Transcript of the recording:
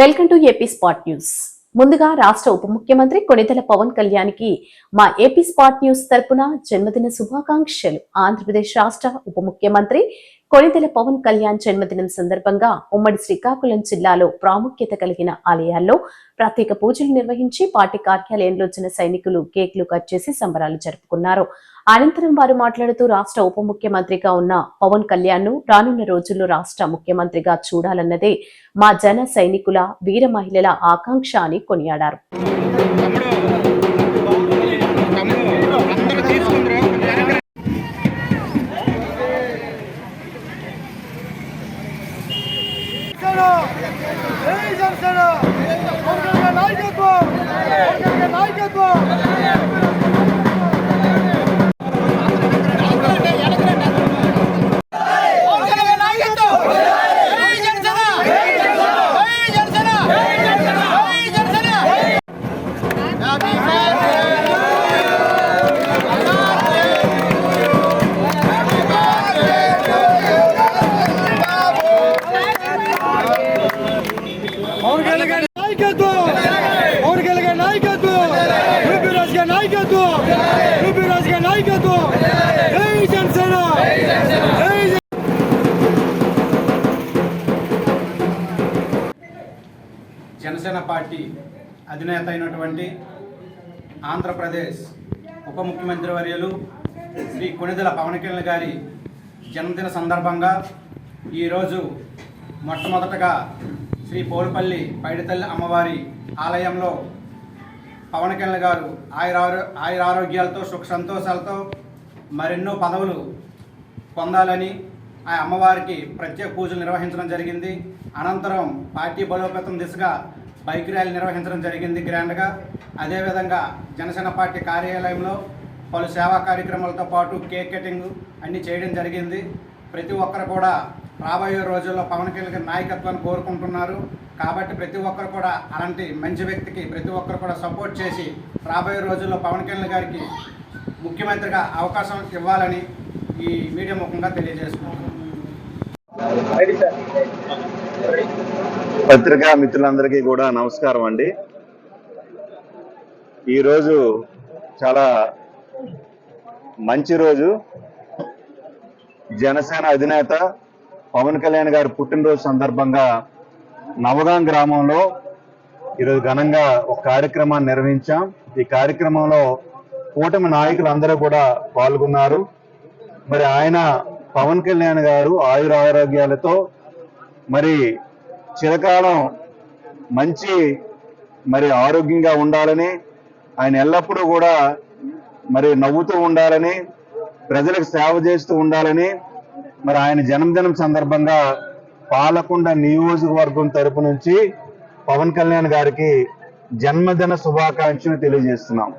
Welcome to AP spot news. ముందుగా రాష్ట్ర ఉప ముఖ్యమంత్రి కొనితెల పవన్ కళ్యాణ్కి మా ఏపీ స్పాట్ న్యూస్ తరపున జన్మదిన శుభాకాంక్షలు. ఆంధ్రప్రదేశ్ రాష్ట్ర ఉప ముఖ్యమంత్రి కొనితెల పవన్ కళ్యాణ్ జన్మదినం సందర్భంగా ఉమ్మడి శ్రీకాకుళం జిల్లాలో ప్రాముఖ్యత కలిగిన ఆలయాల్లో ప్రత్యేక పూజలు నిర్వహించి పార్టీ కార్యాలయంలో వచ్చిన సైనికులు కేక్లు కట్ చేసి సంబరాలు జరుపుకున్నారు. అనంతరం వారు మాట్లాడుతూ రాష్ట్ర ఉప ముఖ్యమంత్రిగా ఉన్న పవన్ కళ్యాణ్ను రానున్న రోజుల్లో రాష్ట్ర ముఖ్యమంత్రిగా చూడాలన్నదే మా జన సైనికుల వీర మహిళల ఆకాంక్ష అని కొనియాడారు. నాయకత్వం! నాయకత్వం! పవన్ కళ్యాణ్ గారి నాయకత్వం పవన్ కళ్యాణ్ గారి నాయకత్వం యూపీ రాజు గారి నాయకత్వం యూపీ గారి నాయకత్వం జై జనసేన జై జనసేన పార్టీ అధినేత అయినటువంటి ఆంధ్రప్రదేశ్ ఉప ముఖ్యమంత్రి వర్యులు శ్రీ కొణిదెల పవన్ కళ్యాణ్ గారి జన్మదిన సందర్భంగా ఈరోజు మొట్టమొదటగా శ్రీ పోలుపల్లి పైడితల్లి అమ్మవారి ఆలయంలో పవన్ కళ్యాణ్ గారు ఆయురారో ఆయురారోగ్యాలతో సుఖ సంతోషాలతో మరెన్నో పదవులు పొందాలని ఆ అమ్మవారికి ప్రత్యేక పూజలు నిర్వహించడం జరిగింది. అనంతరం పార్టీ బలోపేతం దిశగా బైక్ ర్యాలీ నిర్వహించడం జరిగింది గ్రాండ్గా. అదేవిధంగా జనసేన పార్టీ కార్యాలయంలో పలు సేవా కార్యక్రమాలతో పాటు కేక్ కటింగ్ అన్నీ చేయడం జరిగింది. ప్రతి ఒక్కరు కూడా రాబోయే రోజుల్లో పవన్ కళ్యాణ్ నాయకత్వాన్ని కోరుకుంటున్నారు. కాబట్టి ప్రతి ఒక్కరు కూడా అలాంటి మంచి వ్యక్తికి ప్రతి ఒక్కరు కూడా సపోర్ట్ చేసి రాబోయే రోజుల్లో పవన్ కళ్యాణ్ గారికి ముఖ్యమంత్రిగా అవకాశం ఇవ్వాలని ఈ మీడియా ముఖంగా తెలియజేస్తున్నాను పత్రికా మిత్రులందరికీ కూడా నమస్కారం అండి. ఈరోజు చాలా మంచి రోజు. జనసేన అధినేత పవన్ కళ్యాణ్ గారి పుట్టినరోజు సందర్భంగా నవగాం గ్రామంలో ఈరోజు ఘనంగా ఒక కార్యక్రమాన్ని నిర్వహించాం. ఈ కార్యక్రమంలో కూటమి నాయకులందరూ కూడా పాల్గొన్నారు. మరి ఆయన పవన్ కళ్యాణ్ గారు ఆయుర ఆరోగ్యాలతో మరి చిరకాలం మంచి మరి ఆరోగ్యంగా ఉండాలని ఆయన ఎల్లప్పుడూ కూడా మరి నవ్వుతూ ఉండాలని ప్రజలకు సేవ చేస్తూ ఉండాలని మరి ఆయన జన్మదినం సందర్భంగా పాలకొండ నియోజకవర్గం తరపు నుంచి పవన్ కళ్యాణ్ గారికి జన్మదిన శుభాకాంక్షలు తెలియజేస్తున్నాం.